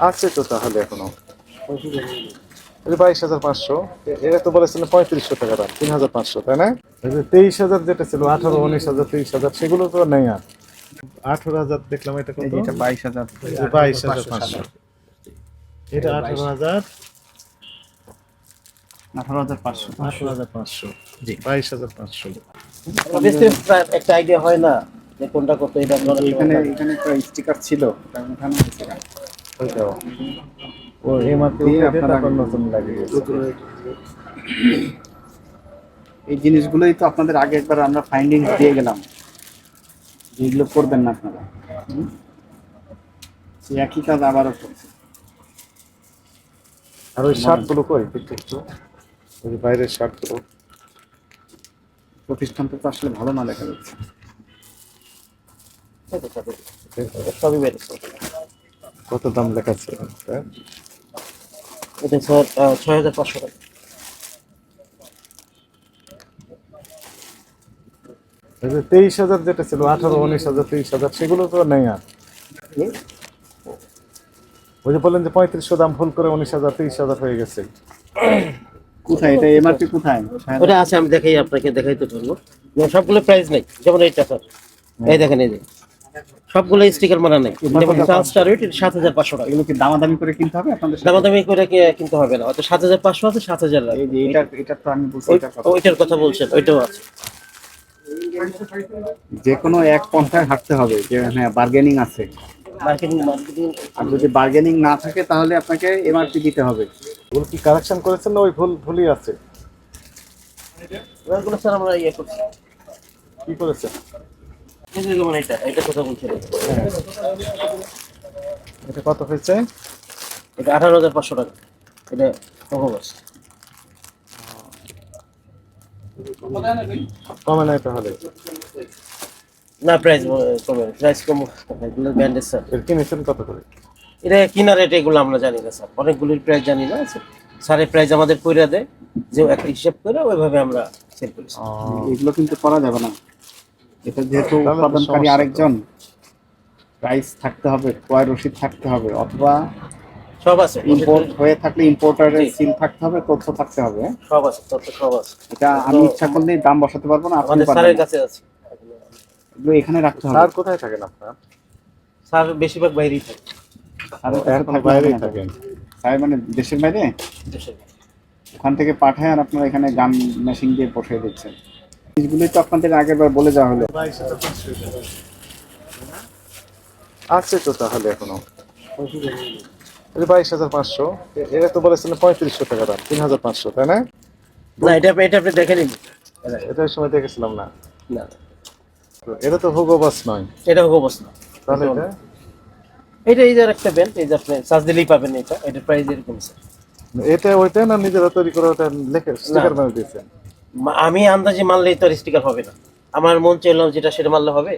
আছে তো তাহলে এখনও। বাইশ হাজার পাঁচশো এটা তো বলেছিলেন পঁয়ত্রিশশো টাকা দাম তিন হাজার পাঁচশো তাই না? তেইশ হাজার যেটা ছিল আঠারো উনিশ হাজার তেইশ হাজার সেগুলো তো নেই আর। আঠারো হাজার দেখলাম এটা কত? এটা বাইশ হাজার। বাইশ হাজার পাঁচশো। এটা আঠারো হাজার। আঠারো হাজার পাঁচশো। আঠারো হাজার পাঁচশো। জি। বাইশ হাজার পাঁচশো। একটা আইডিয়া হয় না। যে কোনটা কত এটা এখানে এখানে একটা স্টিকার ছিল। ওইটাও ও আপনারা নতুন লাগিয়ে এই জিনিসগুলোই তো আপনাদের আগে একবার আমরা ফাইন্ডিং দিয়ে গেলাম। যেগুলো করবেন না আপনারা? সেই একই কাজ আবারও করছে। আর ওই শার্টগুলো কই? একটু বাইরের শার্টগুলো প্রতিষ্ঠানটা তো আসলে ভালো না দেখা যাচ্ছে। সবই বেড়েছে কত দাম লেখা ছিল এটা স্যার ছয় হাজার পাঁচশো টাকা। যে তেইশ হাজার যেটা ছিল আঠারো উনিশ হাজার তেইশ হাজার সেগুলো তো নেই আর। ওই যে বললেন যে পঁয়ত্রিশশো দাম ফুল করে উনিশ হাজার তেইশ হাজার হয়ে গেছে। কোথায় এটা? এমআরপি কোথায়? ওটা আছে আমি দেখাই আপনাকে দেখাইতে পারব সবগুলো প্রাইস নেই যেমন এইটা স্যার। এই দেখেন এই যে সবগুলো স্টিকার মারা নেই। যেমন চার্জটা রেট সাত হাজার পাঁচশো টাকা। এগুলো কি দামাদামি করে কিনতে হবে আপনাদের দামাদামি করে কি- কিনতে হবে না? হয়তো সাত হাজার পাঁচশো আছে সাত হাজার এটা এটা তো আমি বলছি। ওইটার কথা বলছেন ওইটাও আছে। যে কোনো এক পন্থায় হাঁটতে হবে যে হ্যাঁ বার্গেনিং আছে। মার্কেটিং মার্কেটিং আর যদি বার্গেনিং না থাকে তাহলে আপনাকে এমআরপি দিতে হবে। ওগুলো কি কারেকশন করেছেন না ওই ভুল ভুলই আছে? স্যার আমরা ইয়ে করছি। কি করেছেন? এটা কত হয়েছে? এটা আঠারো হাজার পাঁচশো টাকা। এটা কমে নাই তাহলে। না প্রাইস কমে প্রাইস কম এগুলো ব্যান্ডেজ স্যার এর কিনেছেন কত করে? এটা কিনা রেট এগুলো আমরা জানি না স্যার অনেকগুলির প্রাইস জানি না স্যারের প্রাইস আমাদের কইরা দেয় যে একটা হিসাব করে ওইভাবে আমরা সেল করি এগুলো কিন্তু করা যাবে না। এটা যেহেতু উৎপাদনকারী আরেকজন প্রাইস থাকতে হবে ক্রয় রসিদ থাকতে হবে অথবা সব আছে ইম্পোর্ট হয়ে থাকলে ইম্পোর্টারের সিল থাকতে হবে তথ্য থাকতে হবে। সব আছে তথ্য সব আছে। এটা আমি ইচ্ছা করলে দাম বসাতে পারব না আপনি স্যারের কাছে আছে। এগুলো এখানে রাখতে হবে। স্যার কোথায় থাকেন আপনার? স্যার বেশিরভাগ বাইরেই থাকে স্যারের কাছে এখন বাইরেই থাকেন। স্যার মানে দেশের বাইরে? দেশের। ওখান থেকে পাঠায় আর আপনারা এখানে গান মেশিন দিয়ে বসিয়ে দিচ্ছেন। তো আপনাদের আগের বার বলে যাওয়া হলো। আছে তো তাহলে এখনও। বাইশ হাজার পাঁচশো এটা তো বলেছিলেন পঁয়ত্রিশশো টাকা দাম তিন হাজার পাঁচশো তাই না? না এটা এটা আপনি দেখে নিন। এটা ওই সময় দেখেছিলাম না। না। এটা তো হুগো বাস নয়। এটা হোক অবস্থা তাহলে এটা? এটা এই যে আর একটা ব্যান্ড এই যে আপনি চার্জ দিলেই পাবেন এটা। এটার প্রাইস এরকম স্যার এটা ওইটা না নিজেরা তৈরি করে ওটা লেখে স্টিকার বানিয়ে দিয়েছেন? আমি আন্দাজে মারলেই তো স্টিকার হবে না। আমার মন চাইলাম যেটা সেটা মারলে হবে।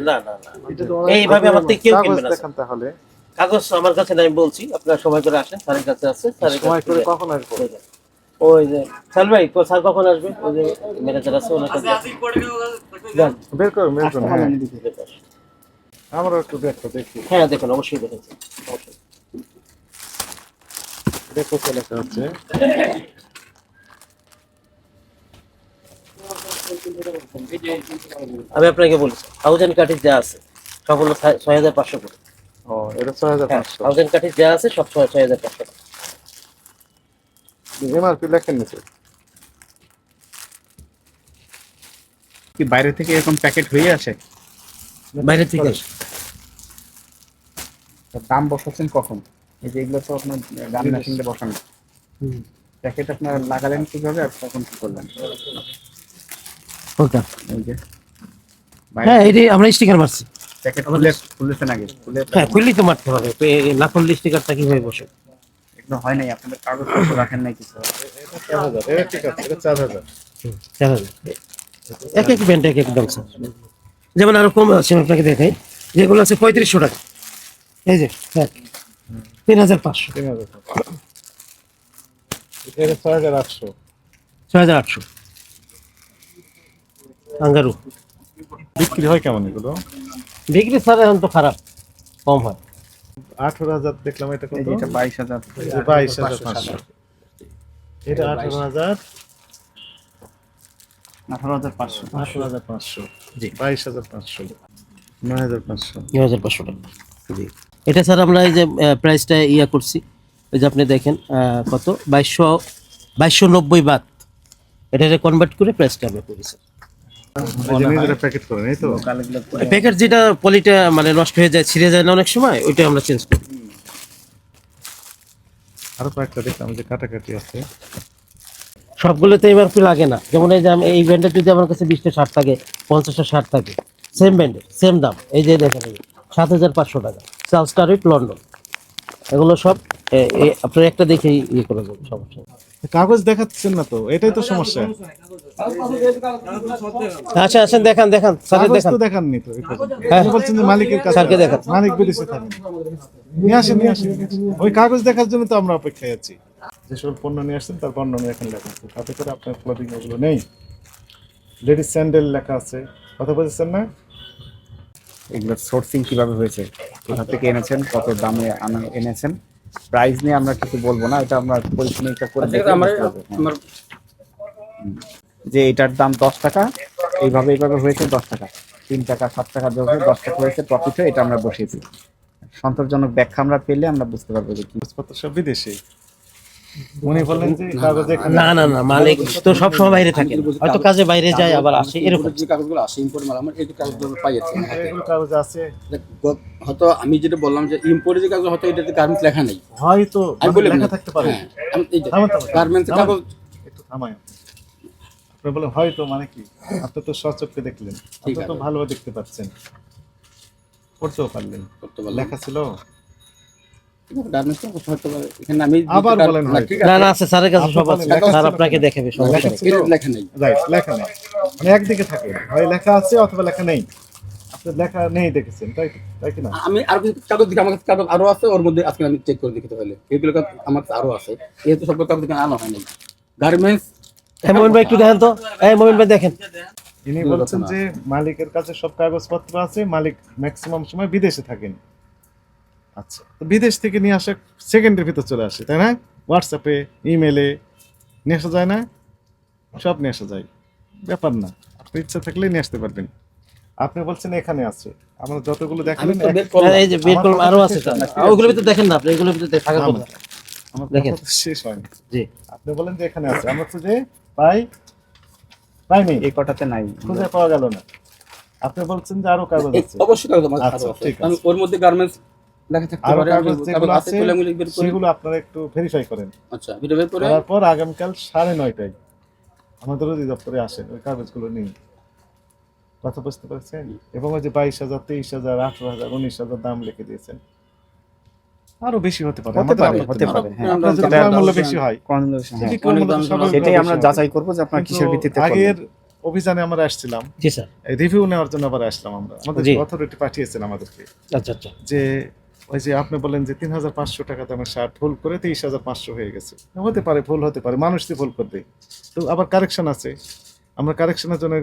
না না না। তো এইভাবে আমার থেকে কেউ কিনবে না তাহলে। কাগজ আমার কাছে নাই বলছি আপনারা সময় করে আসেন স্যারের কাছে আছে স্যারের সময় করে কখন আসব। ওই যে স্যার ভাই কো- স্যার কখন আসবে? ওই যে ম্যানেজার আছে ওনার কাছে বের করুন বের করুন হ্যাঁ। আমরা একটু দেখো দেখি। হ্যাঁ দেখুন অবশ্যই দেখেন অবশ্যই দেখো তো লেখা হচ্ছে। আমি আপনাকে বলি থাউজেন্ড কাঠির যা আছে সব হলো ছয়- হাজার পাঁচশো করে। ও এটা ছয় হাজার হ্যাঁ পাঁচশো থাউজেন্ড কাঠির যা আছে সব ছয় ছয় হাজার পাঁচশো এমআরপি লেখেন নিচে কি বাইরে থেকে এরকম প্যাকেট হয়ে আসে? বাইরে থেকে দাম বসাচ্ছেন কখন? এই যে এগুলো তো আপনার গান মেশিন দিয়ে বসানো। প্যাকেট আপনার লাগালেন কীভাবে আর তখন কি করলেন? ওকে। হ্যাঁ আমরা স্টিকার মারছি। হ্যাঁ খুললেই তো মারতে হবে। এই না খুললে স্টিকারটা কীভাবে বসে? এগুলো হয় নাই আপনাদের রাখেন নাই কিছু। চার হাজার। এটা ঠিক আছে এটা চার হাজার এক এক ব্যান্ড এক এক দাম স্যার। যেমন আরও কম আছে আপনাকে দেখাই। যেগুলো আছে পঁয়ত্রিশশো টাকা। এই যে হ্যাঁ। তিন হাজার পাঁচশো। তিন হাজার এটা ছয় হাজার আটশো। ছয় হাজার আটশো। আঙ্গারু। বিক্রি হয় কেমন এগুলো? বিক্রি স্যার এখন তো খারাপ কম হয়। আঠারো হাজার দেখলাম এটা কত? এটা বাইশ হাজার। বাইশ হাজার পাঁচশো। এটা আঠারো হাজার? আঠারো হাজার পাঁচশো। আঠারো হাজার পাঁচশো। জি। বাইশ হাজার পাঁচশো। নয় হাজার পাঁচশো। নয় হাজার পাঁচশো টাকা। জি। এটা স্যার আমরা এই যে প্রাইসটা ইয়া করছি ওই যে আপনি দেখেন আহ, কত? বাইশশো বাইশশো নব্বই বাদ। এটা কনভার্ট করে প্রাইসটা আমরা করি স্যার। প্যাকেট করেন এই তো? প্যাকেট যেটা পলিটা মানে নষ্ট হয়ে যায় ছিঁড়ে যায় না অনেক সময় ওইটা আমরা চেঞ্জ করি। আরও কয়েকটা দেখলাম যে কাটাকাটি আছে। সবগুলোতে এমআরপি লাগে না। যেমন এই যে আমি এই ব্যান্ডের যদি আমার কাছে বিশটা ষাট থাকে পঞ্চাশটা ষাট থাকে সেম ব্যান্ডের সেম দাম। এই যে দেখেন এই সাত হাজার পাঁচশো টাকা। চার্লস্টার উইথ লন্ডন। এগুলো সব আপনার একটা দেখেই ইয়ে করে যাবে সমস্যা। কাগজ দেখাচ্ছেন না তো এটাই তো সমস্যা। আচ্ছা আসেন দেখান দেখান দেখান তো দেখাননি তো হ্যাঁ। বলছেন যে মালিকের কাছে। স্যারকে দেখান। মালিক বিদেশে থাকেন নিয়ে আসেন নিয়ে আসেন। ওই কাগজ দেখার জন্য তো আমরা অপেক্ষায় আছি। যে সকল পণ্য নিয়ে আসছেন তার বর্ণনা এখানে লেখা আছে। তাতে করে আপনার ক্লোদিং ওগুলো নেই। লেডিস স্যান্ডেল লেখা আছে। কথা বলছেন না? এগুলোর সোর্সিং কীভাবে হয়েছে? কোথা থেকে এনেছেন? কত দামে আনা এনেছেন? প্রাইস নিয়ে আমরা কিছু বলব না এটা আমরা পরীক্ষা করে। হুম। যে এটার দাম দশ টাকা এইভাবে এইভাবে হয়েছে দশ টাকা তিন টাকা সাত টাকা যোগ হয়ে দশ টাকা হয়েছে প্রফিট হয়ে এটা আমরা বসিয়েছি সন্তোষজনক ব্যাখ্যা আমরা পেলে আমরা বুঝতে পারব যে কি সব বিদেশে উনি বললেন যে কাগজ না না না মালিক তো সব সময় বাইরে থাকে হয়তো কাজে বাইরে যায় আবার আসে এরকম। যে কাগজগুলো আসে ইম্পোর্ট মাল আমার এই কাগজগুলো পাইয়াছি এগুলো কাগজ আছে। হয়তো আমি যেটা বললাম যে ইম্পোর্টের যে কাগজ হয়তো এটাতে গার্মেন্টস লেখা নেই। হয়তো আমি মানে লেখা থাকতে পারে। হ্যাঁ, আমি- এই যে থামান, থামান। গার্মেন্টসের থামান। কাগজ একটু থামায়। আপনি বলেন হয়তো মানে কি? আপনি তো সচক্ষে দেখলেন। আপনি তো। ভালোভাবে দেখতে পাচ্ছেন। পড়তেও পারলেন। লেখা ছিল? আবার বলেন না, না আছে স্যারের কাছে সব আছে। স্যার আপনাকে দেখাবে লেখা নেই ছিল এটাতে লেখা নেই। রাইট লেখা নেই। মানে একদিকে থাকে হয় লেখা আছে অথবা লেখা নেই। আপনি লেখা নেই দেখেছেন তাই তাই কি না? আমি আর কিছু কাগজ দিকে আমার কাছে কাগজ আরও আছে ওর মধ্যে আজকে আমি চেক করে দেখতে পাইলে এগুলো আমার কাছে আরও আছে। যেহেতু সব কাগজ দিকে আনা হয়নি। গার্মেন্টস হ্যাঁ মোমিন ভাই একটু দেখেন তো। এই মোমিন ভাই দেখেন। ইনি বলছেন যে মালিকের কাছে সব কাগজপত্র আছে মালিক ম্যাক্সিমাম সময় বিদেশে থাকেন। আচ্ছা তো বিদেশ থেকে নিয়ে আসা সেকেন্ডের ভিতর চলে আসে তাই না? হোয়াটসঅ্যাপে ইমেলে নিয়ে আসা যায় না? সব নিয়ে আসা যায়। ব্যাপার না আপনি ইচ্ছা থাকলে নিয়ে আসতে পারবেন। আপনি বলছেন এখানে আছে আমরা যতগুলো আমি দেখালেন তো এক- এই যে বের করলাম আরও আছে আমার ভিতরে দেখেন না আপনি এগুলোর ভিতরে থাকার আমার- কথা। আমার দেখেন। শেষ হয়নি জি। আপনি বলেন যে এখানে আছে আমরা খুঁজে পাই পাইনি এই কটাতে নাই। খুঁজে পাওয়া গেল না। আপনি বলছেন যে আরও কাগজ আছে। অবশ্যই কাগজ আমার আচ্ছা, আছে। ঠিক আছে। আমি ওর মধ্যে গার্মেন্টস লেখা থাকতে আরও পারে যেগুলো আছে সেগুলো আপনারা একটু ভেরিফাই করেন। আচ্ছা ভিডিও বের করে। তারপর আগামীকাল সাড়ে নয়টায় আমাদের অধিদপ্তরে আসেন ওই কাগজগুলো নিন কথা বুঝতে পারছেন? এবং ওই যে বাইশ হাজার তেইশ হাজার আঠারো হাজার উনিশ হাজার দাম লিখে দিয়েছেন। আরও বেশি হতে পারে হতে পারে হতে পারে হ্যাঁ। ক্রয় মূল্য বেশি হয়। সেটাই আমরা যাচাই করব যে আপনার কিসের ভিত্তিতে আগের অভিযানে আমরা আসছিলাম। জি স্যার। রিভিউ নেওয়ার জন্য আবার আসলাম আমরা। আমাদের অথরিটি পাঠিয়েছেন আমাদেরকে। আচ্ছা আচ্ছা। যে ওই যে আপনি বলেন যে তিন হাজার পাঁচশো টাকা দামের শার্ট ভুল করে তেইশ হাজার পাঁচশো হয়ে গেছে। হতে পারে ভুল হতে পারে মানুষ তো ভুল করবে। তো আবার কারেকশন আছে। আমরা কারেকশনের জন্য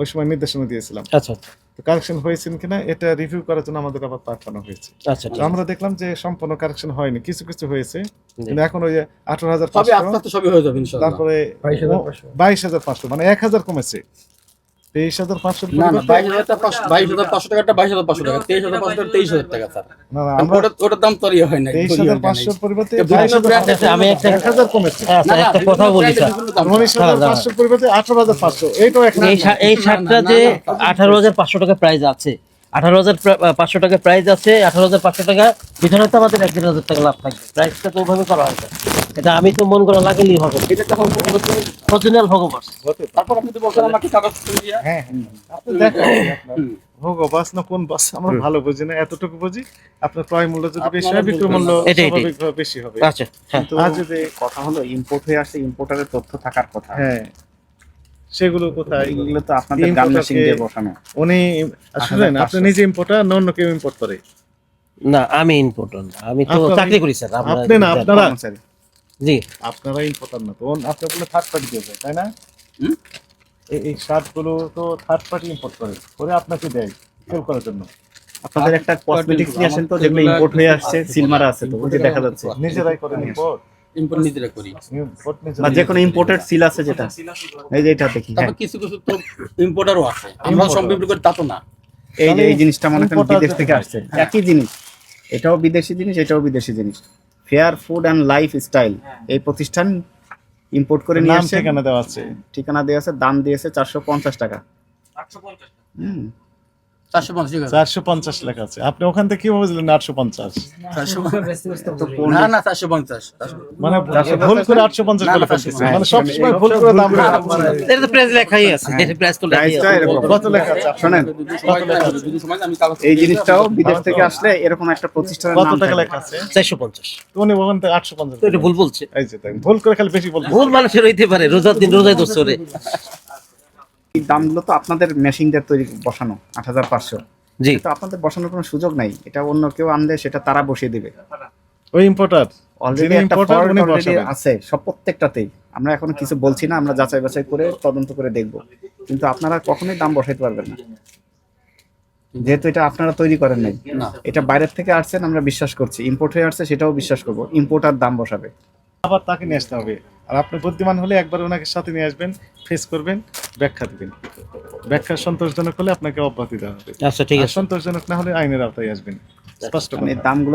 ওই সময় নির্দেশনা দিয়েছিলাম। আচ্ছা তো কারেকশন হয়েছেন কিনা এটা রিভিউ করার জন্য আমাদের আবার পাঠানো হয়েছে। আচ্ছা তো ঠিক আছে। আমরা দেখলাম যে সম্পূর্ণ কারেকশন হয়নি কিছু কিছু হয়েছে। কিন্তু এখন ওই যে আঠারো হাজার পাঁচশো আস্তে সবই হয়ে যাবে ইনশাআল্লাহ। তারপরে বাইশ হাজার পাঁচশো মানে এক হাজার কমেছে। তেইশ হাজার পাঁচশো না না বাইশ হাজার বাইশ হাজার পাঁচশো টাকাটা বাইশ হাজার পাঁচশো টাকা তেইশ হাজার পাঁচশো তেইশ হাজার টাকা স্যার না না আমরা ওটা ওটার দাম তো ইয়ে হয় নাই তেইশ ইয়ে হাজার পাঁচশোর পরিবর্তে বিভিন্ন বাইশ হাজার brand পাঁচশো- আমি এক হাজার কমেছে হ্যাঁ না, একটা কথা বলি স্যার উনিশ হাজার দাঁড়ান, দাঁড়ান। পাঁচশোর পরিবর্তে আঠারো হাজার পাঁচশো এইটাও এই শার্টটা যে আঠারো হাজার পাঁচশো টাকা প্রাইস আছে আঠারো হাজার পাঁচশো টাকা প্রাইস আছে আঠারো হাজার পাঁচশো টাকা। ভিতরে তো আমাদের এক দেড় হাজার টাকা লাভ থাকবে। প্রাইসটা তো ওইভাবে করা হয় এটা আমি তো মন করা লাগলেই হবে। এটা তখন অরিজিনাল ভগবান তারপর আপনি তো বলছেন আমাকে কাগজ হ্যাঁ আপনি দেখেন। আপনার ভোগ বাস না কোন বাস আমরা ভালো বুঝি না। এতটুকু বুঝি? আপনার ক্রয় মূল্য যদি বেশি হয় বিক্রয় মূল্য। স্বাভাবিকভাবে বেশি হবে। আচ্ছা হ্যাঁ। আর যদি কথা হলো ইম্পোর্ট হয়ে আসছে ইম্পোর্টারের তথ্য থাকার কথা। হ্যাঁ। সেগুলো কোথায়? এগুলো তো আপনাদের গার্মেন্টসিং কে- দিয়ে বসানো। উনি শুনেন আপনি নিজে ইম্পোর্টার না অন্য কেউ ইম্পোর্ট করে? না আমি আমি তো চাকরি করি স্যার। আপনি না আপনারা জি। আপনারা ইম্পোর্টার না তো। আপনি বলে থার্ড পার্টি দেবে তাই না? হুম? এই- এই শার্টগুলো তো থার্ড পার্টি ইম্পোর্ট করে করে আপনাকে দেয় সেল করার জন্য। আপনাদের একটা কসমেটিক্স নিয়ে আসেন তো যেগুলো ইম্পোর্ট হয়ে আসছে সিলমারা আছে তো ওই যে দেখা যাচ্ছে। নিজেরাই করে ইম্পোর্ট ইম্পোর্ট নিজেরা করি। বা যে কোনো ইম্পোর্টেড সিল আছে যেটা। এই যে এটা দেখি হ্যাঁ। কিছু কিছু তো ইম্পোর্টারও আছে। আমরা সব করি তা তো না। এই যে এই জিনিসটা মনে করেন বিদেশ থেকে আসছে। একই জিনিস এটাও বিদেশি জিনিস এটাও বিদেশি জিনিস। Fair food and life style এই প্রতিষ্ঠান ইম্পোর্ট করে নিয়ে আসছে। ঠিকানা দেওয়া আছে। ঠিকানা দিয়েছে দাম দিয়েছে চারশো পঞ্চাশ টাকা। হুম। চারশো পঞ্চাশ লেখা আছে। আপনি ওখান থেকে কীভাবে বুঝলেন আটশো পঞ্চাশ? না না চারশো পঞ্চাশ। মানে ভুল করে আটশো পঞ্চাশ বলে ফেলতেছে মানে সবসময় ভুল করে দাম এটা প্রাইস লেখাই আছে। প্রাইস তো লেখাই প্রাইসটা আছে। এরকম। কত লেখা আছে? শোনেন। যদি সময় আমি কাগজ এই জিনিসটাও বিদেশ থেকে আসলে এরকম একটা প্রতিষ্ঠানের কত টাকা লেখা আছে? চারশো পঞ্চাশ। উনি ওখান থেকে আটশো পঞ্চাশ। এটা ভুল বলছে। এই যে ভুল করে খালি বেশি বলতে ভুল মানুষের হইতে পারে। রোজার দিন রোজায় দোষ করে এই দামগুলো তো আপনাদের মেশিন দিয়ে তৈরি বসানো আট হাজার পাঁচশো। জি। তো আপনাদের বসানোর কোনো সুযোগ নাই। এটা অন্য কেউ আনলে সেটা তারা বসিয়ে দেবে। ওই ইম্পোর্টার অলরেডি একটা অলরেডি আছে সব প্রত্যেকটাতেই। আমরা এখন কিছু বলছি না আমরা যাচাই বাছাই করে তদন্ত করে দেখব। কিন্তু আপনারা কখনোই দাম বসাইতে পারবেন না। যেহেতু এটা আপনারা তৈরি করেন নাই। এটা বাইরের থেকে আসছেন আমরা বিশ্বাস করছি। ইম্পোর্ট হয়ে আসছে সেটাও বিশ্বাস করব। ইম্পোর্টার দাম বসাবে। আবার তাকে নিয়ে আসতে হবে। আর আপনি বুদ্ধিমান হলে একবার ওনাকে সাথে নিয়ে আসবেন ফেস করবেন ব্যাখ্যা দিবেন। ব্যাখ্যা সন্তোষজনক হলে আপনাকে অব্যাহতি দেওয়া হবে। আচ্ছা ঠিক আছে। সন্তোষজনক না হলে আইনের আওতায় আসবেন। স্পষ্ট মানে দামগুলো